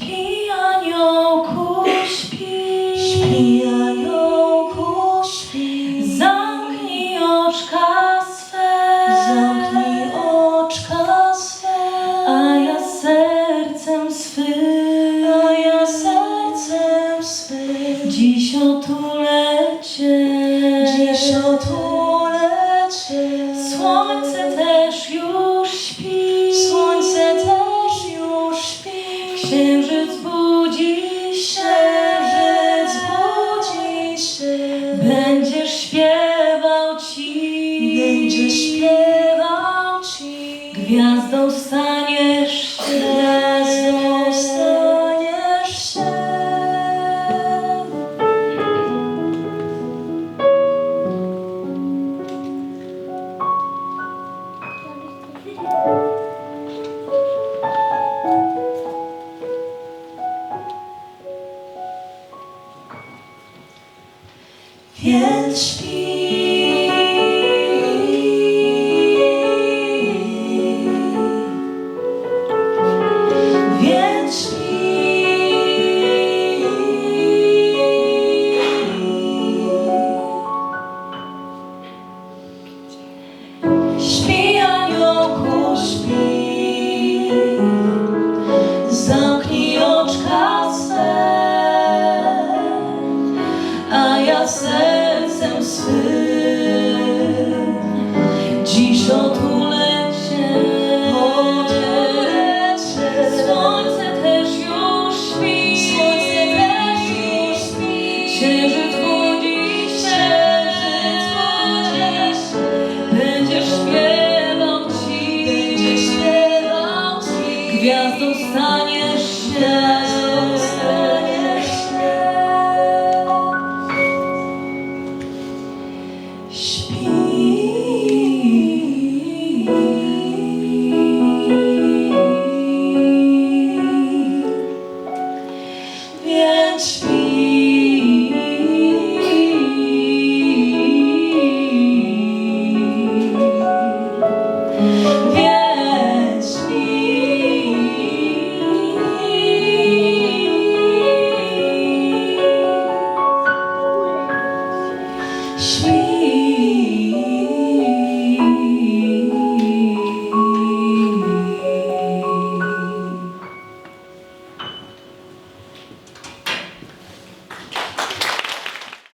Śpi aniołku, śpi, Śpi, aniołku, śpi. Zamknij oczka swe, Zamknij oczka swe, a ja sercem swym, a ja sercem swym. Dziś otulę Cię. dziś otulę Gwiazdą staniesz się, Gwiazdą staniesz się. Więc. Gwiazdą staniesz się. She